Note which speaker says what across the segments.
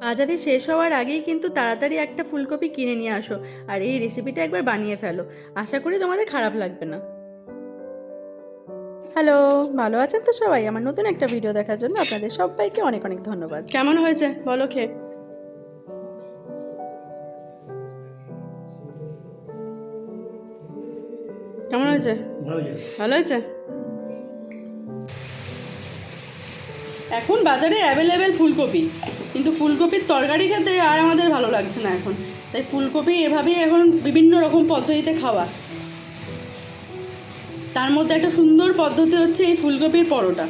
Speaker 1: বাজারে শেষ হওয়ার আগেই কিন্তু তাড়াতাড়ি একটা ফুলকপি কিনে নিয়ে আসো আর এই রেসিপিটা একবার বানিয়ে ফেলো। আশা করি তোমাদের খারাপ লাগবে না। হ্যালো ভালো আছেন তো সবাই? আমার নতুন একটা ভিডিও দেখার জন্য আপনাদের সবাইকে অনেক অনেক ধন্যবাদ। কেমন হয়েছে? বলো খেয়ে। কেমন হয়েছে। ভালো হয়েছে? এখন বাজারে অ্যাভেলেবেল ফুলকপি। কিন্তু ফুলকপির তরকারি খেতে আর আমাদের ভালো লাগছে না এখন। তাই ফুলকপি এভাবেই এখন বিভিন্ন রকম পদ্ধতিতে খাওয়া। তার মধ্যে একটা সুন্দর পদ্ধতি হচ্ছে এই ফুলকপির পরোটা।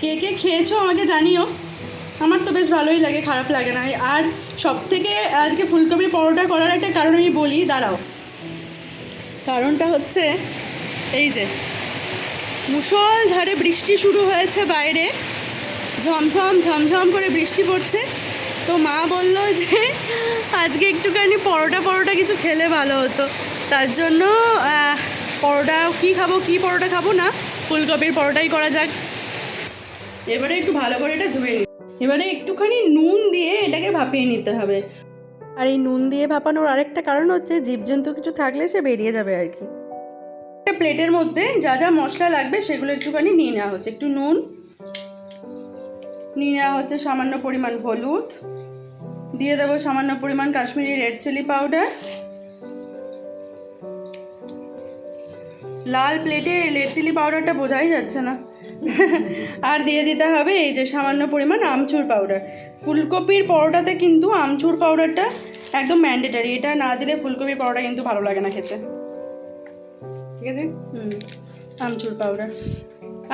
Speaker 1: কে কে খেয়েছো আমাকে জানিও। আমার তো বেশ ভালোই লাগে, খারাপ লাগে না। আর সব থেকে আজকে ফুলকপির পরোটা করার একটা কারণ আমি বলি, দাঁড়াও। কারণটা হচ্ছে এই যে, মুষলধারে বৃষ্টি শুরু হয়েছে বাইরে। ঝমঝম ঝমঝম করে বৃষ্টি পড়ছে। তো মা বলল যে, আজকে একটুখানি পরোটা পরোটা কিছু খেলে ভালো হতো। তার জন্য পরোটা কী খাব, কি পরোটা খাব না, ফুলকপির পরোটাই করা যাক। এবারে একটু ভালো করে এটা ধুয়ে নিই এবারে একটুখানি নুন দিয়ে এটাকে ভাপিয়ে নিতে হবে। আর এই নুন দিয়ে ভাপানোর আরেকটা কারণ হচ্ছে, জীবজন্তু কিছু থাকলে সে বেরিয়ে যাবে আর কি। একটা প্লেটের মধ্যে যা যা মশলা লাগবে, সেগুলো একটুখানি নিয়ে নেওয়া হচ্ছে। একটু নুন নিয়ে নেওয়া হচ্ছে সামান্য পরিমাণ হলুদ। দিয়ে দেবো সামান্য পরিমাণ কাশ্মীরি রেড চিলি পাউডার। লাল প্লেটে রেড চিলি পাউডারটা বোঝাই যাচ্ছে না। আর দিয়ে দিতে হবে এই যে সামান্য পরিমাণ আমচুর পাউডার। ফুলকপির পরোটাতে কিন্তু আমচুর পাউডারটা একদম ম্যান্ডেটারি। এটা না দিলে ফুলকপির পরোটা কিন্তু ভালো লাগে না খেতে। ঠিক আছে? হুম, আমচুর পাউডার।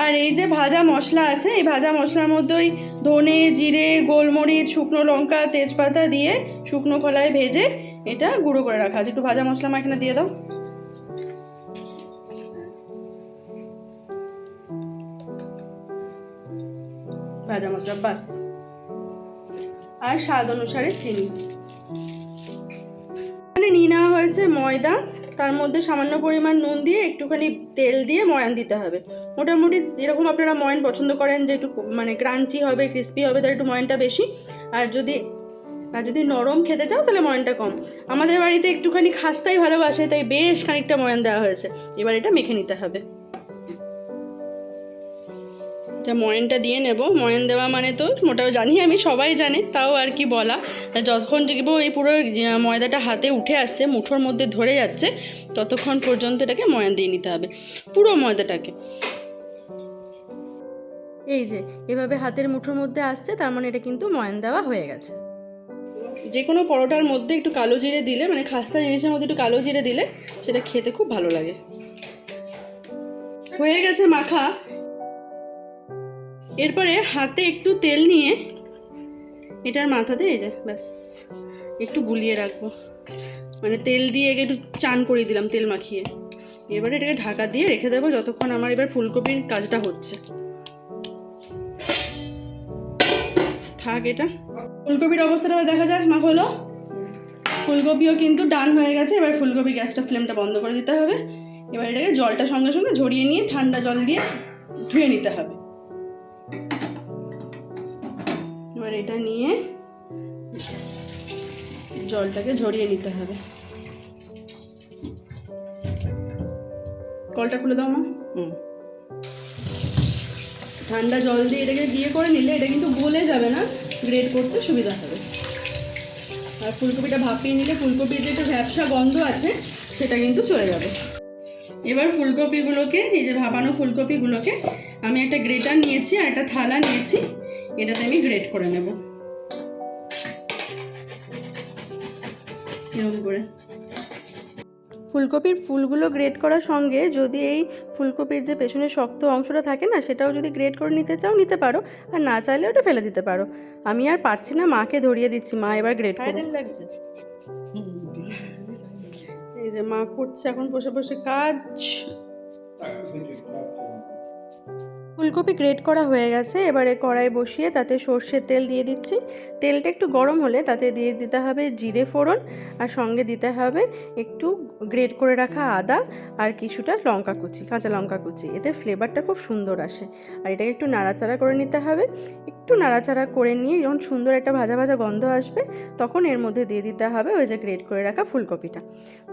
Speaker 1: আর এই যে ভাজা মশলা আছে, এই ভাজা মশলার মধ্যে ওই ধনে, জিরে, গোলমরিচ, শুকনো লঙ্কা, তেজপাতা দিয়ে শুকনো কলায় ভেজে এটা গুঁড়ো করে রাখা আছে। একটু ভাজা মশলা আমার এখানে দিয়ে দাও। ভাজা মশলা, বাস। আর স্বাদ অনুসারে চিনি। এখানে নিয়ে নেওয়া হয়েছে ময়দা তার মধ্যে সামান্য পরিমাণ নুন দিয়ে একটুখানি তেল দিয়ে ময়ান দিতে হবে। মোটামুটি যেরকম আপনারা ময়ান পছন্দ করেন যে একটু মানে ক্রাঞ্চি হবে, ক্রিস্পি হবে তার একটু ময়ানটা বেশি। আর যদি আর যদি নরম খেতে চাও তাহলে ময়ানটা কম। আমাদের বাড়িতে একটুখানি খাস্তাই ভালোবাসে, তাই বেশ খানিকটা ময়ান দেওয়া হয়েছে। এবার এটা মেখে নিতে হবে। এটা ময়নটা দিয়ে নেব। ময়ন দেওয়া মানে তো মোটাও জানি আমি সবাই জানে তাও আর কি বলা। যতক্ষণ দেখব এই পুরো ময়দাটা হাতে উঠে আসছে মুঠোর মধ্যে ধরে যাচ্ছে ততক্ষণ পর্যন্ত এটাকে ময়ান দিয়ে নিতে হবে পুরো ময়দাটাকে। এই যে এভাবে হাতের মুঠোর মধ্যে আসছে তার মানে এটা কিন্তু ময়ান দেওয়া হয়ে গেছে। যে কোনো পরোটার মধ্যে একটু কালো জিরে দিলে মানে খাস্তা জিনিসের মধ্যে একটু কালো জিরে দিলে সেটা খেতে খুব ভালো লাগে। হয়ে গেছে মাখা। এরপরে হাতে একটু তেল নিয়ে এটার মাথাতে এই যে, ব্যাস, একটু গুলিয়ে রাখব। মানে তেল দিয়ে একটু চান করিয়ে দিলাম, তেল মাখিয়ে। এবারে এটাকে ঢাকা দিয়ে রেখে দেবো যতক্ষণ আমার এবার ফুলকপির কাজটা হচ্ছে। থাক এটা। ফুলকপির অবস্থাটা দেখা যাক, মা হলো ফুলকপিও কিন্তু ডান হয়ে গেছে, এবার ফুলকপি গ্যাসটা ফ্লেমটা বন্ধ করে দিতে হবে। এবার এটাকে জলটা সঙ্গে সঙ্গে ঝরিয়ে নিয়ে ঠান্ডা জল দিয়ে ধুয়ে নিতে হবে। এবার এটা নিয়ে জলটাকে ঝরিয়ে নিতে হবে। কলটা খুলে দাও মা। হুম। ঠান্ডা জল দিয়ে এটাকে দিয়ে করে নিলে এটা কিন্তু গলে যাবে না গ্রেট করতে সুবিধা হবে। আর ফুলকপিটা ভাপিয়ে নিলে ফুলকপির যে একটা ভ্যাবসা গন্ধ আছে সেটা কিন্তু চলে যাবে। এবার ফুলকপিগুলোকে এই যে ভাপানো ফুলকপিগুলোকে আমি একটা গ্রেটার নিয়েছি আর একটা থালা নিয়েছি। এটাতে আমি গ্রেট করে নেব। এরকম করে। ফুলকপির ফুলগুলো গ্রেট করার সঙ্গে যদি এই ফুলকপির যে পেছনের শক্ত অংশটা থাকে না সেটাও যদি গ্রেট করে নিতে চাও নিতে পারো। আর না চাইলে ওটা ফেলে দিতে পারো। আমি আর পারছি না মাকে ধরিয়ে দিচ্ছি মা এবার গ্রেট করো
Speaker 2: লাগছে।
Speaker 1: এই যে মা করছে এখন বসে বসে কাজ ফুলকপি গ্রেট করা হয়ে গেছে, এবারে কড়াই বসিয়ে তাতে সর্ষের তেল দিয়ে দিচ্ছি। তেলটা একটু গরম হলে তাতে দিয়ে দিতে হবে জিরে ফোড়ন, আর সঙ্গে দিতে হবে একটু গ্রেট করে রাখা আদা আর কিছুটা লঙ্কা কুচি, কাঁচা লঙ্কা কুচি। এতে ফ্লেভারটা খুব সুন্দর আসে। আর এটাকে একটু নাড়াচাড়া করে নিতে হবে। একটু নাড়াচাড়া করে নিয়ে যখন সুন্দর একটা ভাজা ভাজা গন্ধ আসবে, তখন এর মধ্যে দিয়ে দিতে হবে ওই যে গ্রেট করে রাখা ফুলকপিটা।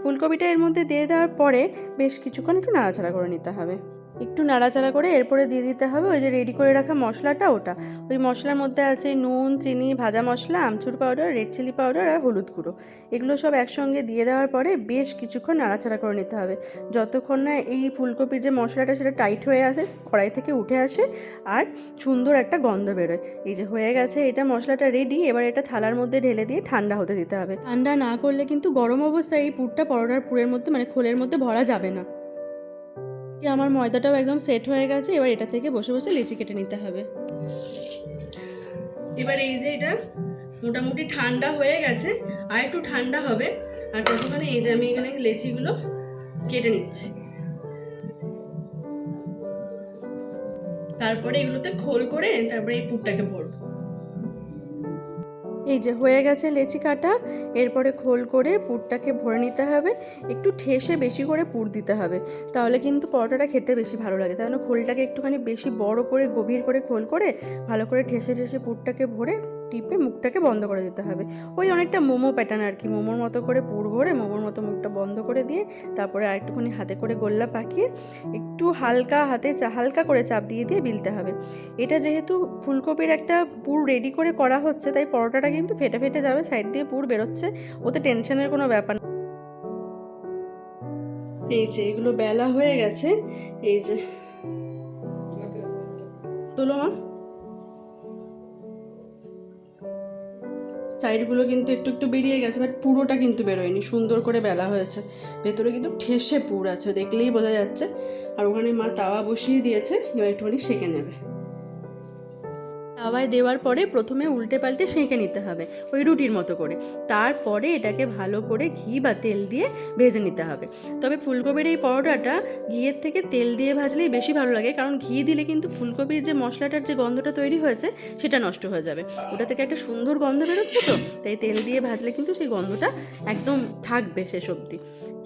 Speaker 1: ফুলকপিটা এর মধ্যে দিয়ে দেওয়ার পরে বেশ কিছুক্ষণ একটু নাড়াচাড়া করে নিতে হবে। একটু নাড়াচাড়া করে এরপরে দিয়ে দিতে হবে ওই যে রেডি করে রাখা মশলাটা ওটা। ওই মশলার মধ্যে আছে নুন, চিনি, ভাজা মশলা, amchur powder red chilli powder আর হলুদ গুঁড়ো। এগুলো সব একসঙ্গে দিয়ে দেওয়ার পরে বেশ কিছুক্ষণ নাড়াচাড়া করে নিতে হবে। যতক্ষণ না এই ফুলকপির যে মশলাটা সেটা টাইট হয়ে আসে, কড়াই থেকে উঠে আসে আর সুন্দর একটা গন্ধ বেরোয়। এই যে হয়ে গেছে এটা, মশলাটা রেডি এবার এটা থালার মধ্যে ঢেলে দিয়ে ঠান্ডা হতে দিতে হবে। ঠান্ডা না করলে কিন্তু গরম অবস্থায় এই পুরটা পরোটার পুরের মধ্যে মানে খোলের মধ্যে ভরা যাবে না। কি আমার ময়দাটাও একদম সেট হয়ে গেছে? এবার এটা থেকে বসে বসে লিচি কেটে নিতে হবে। এবার এই যে এটা মোটামুটি ঠান্ডা হয়ে গেছে, আর একটু ঠান্ডা হবে। আর ততক্ষণে এই যে আমি এখানে লেচিগুলো কেটে নিচ্ছি। তারপরে এগুলোতে খোল করে তারপরে এই পুরটাকে ভরবো। এই যে হয়ে গেছে লেচি কাটা, এরপরে খোল করে পুরটাকে ভরে নিতে হবে, একটু ঠেসে বেশি করে পুর দিতে হবে, তাহলে কিন্তু পরোটাটা খেতে বেশি ভালো লাগে, তাহলে খোলটাকে একটুখানি বেশি বড় করে, গভীর করে খোল করে, ভালো করে ঠেসে ঠেসে পুরটাকে ভরে টিপে মুখটাকে বন্ধ করে দিতে হবে। ওই অনেকটা মোমো প্যাটার্ন আর কি, মোমোর মতো করে পুর ভরে মোমোর মতো মুখটা বন্ধ করে দিয়ে তারপরে আরেকটুখানি হাতে করে গোল্লা পাকিয়ে একটু হালকা হাতে চা, হালকা করে চাপ দিয়ে দিয়ে বিলতে হবে। এটা যেহেতু ফুলকপির একটা পুর রেডি করে করা হচ্ছে, তাই পরোটাটা কিন্তু ফেটে ফেটে যাবে সাইড দিয়ে পুর বেরোচ্ছে, ওতে টেনশনের কোনো ব্যাপার না। এই যে এগুলো বেলা হয়ে গেছে, এই যে। তোলো মা। সাইডগুলো কিন্তু একটু একটু বেরিয়ে গেছে বাট পুরোটা কিন্তু বেরোয়নি। সুন্দর করে বেলা হয়েছে। ভেতরে কিন্তু ঠেসে পুর আছে, দেখলেই বোঝা যাচ্ছে। আর ওখানে মা তাওয়া বসিয়ে দিয়েছে, এবার একটুখানি সেঁকে নেবে। তাওয়ায় দেওয়ার পরে প্রথমে উল্টে পাল্টে সেঁকে নিতে হবে, ওই রুটির মতো করে। তারপরে এটাকে ভালো করে ঘি বা তেল দিয়ে ভেজে নিতে হবে। তবে ফুলকপির এই পরোটাটা ঘিয়ের থেকে তেল দিয়ে ভাজলেই বেশি ভালো লাগে, কারণ ঘি দিলে কিন্তু ফুলকপির যে মশলাটার যে গন্ধটা তৈরি হয়েছে, সেটা নষ্ট হয়ে যাবে। ওটা থেকে একটা সুন্দর গন্ধ বেরোচ্ছে তো, তাই তেল দিয়ে ভাজলে কিন্তু সেই গন্ধটা একদম থাকবে শেষ অবধি।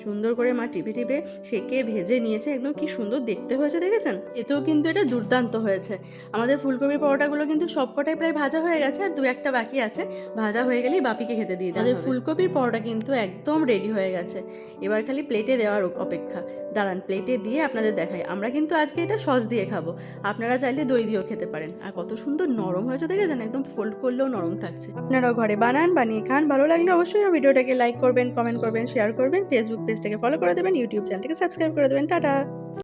Speaker 1: সুন্দর করে মা টিপে টিপে সেকে ভেজে নিয়েছে। একদম কি সুন্দর দেখতে হয়েছে দেখেছেন? এতেও কিন্তু এটা দুর্দান্ত হয়েছে। আমাদের ফুলকপির পরোটাগুলো কিন্তু সবকটাই প্রায় ভাজা হয়ে গেছে আর দু একটা বাকি আছে। ভাজা হয়ে গেলেই বাপিকে খেতে দিয়ে তাদের ফুলকপির পরোটা কিন্তু একদম রেডি হয়ে গেছে। এবার খালি প্লেটে দেওয়ার অপেক্ষা। দাঁড়ান প্লেটে দিয়ে আপনাদের দেখাই। আমরা কিন্তু আজকে এটা সস দিয়ে খাব। আপনারা চাইলে দই দিয়েও খেতে পারেন। আর কত সুন্দর নরম হয়েছে দেখেছেন? একদম ফোল্ড করলেও নরম থাকছে। আপনারাও ঘরে বানান বানিয়ে খান। ভালো লাগলে অবশ্যই ভিডিওটাকে লাইক করবেন কমেন্ট করবেন শেয়ার করবেন। ফেসবুক পেজটাকে ফলো করে দেবেন ইউটিউব চ্যানেলটাকে সাবস্ক্রাইব করে দেবেন। টাটা!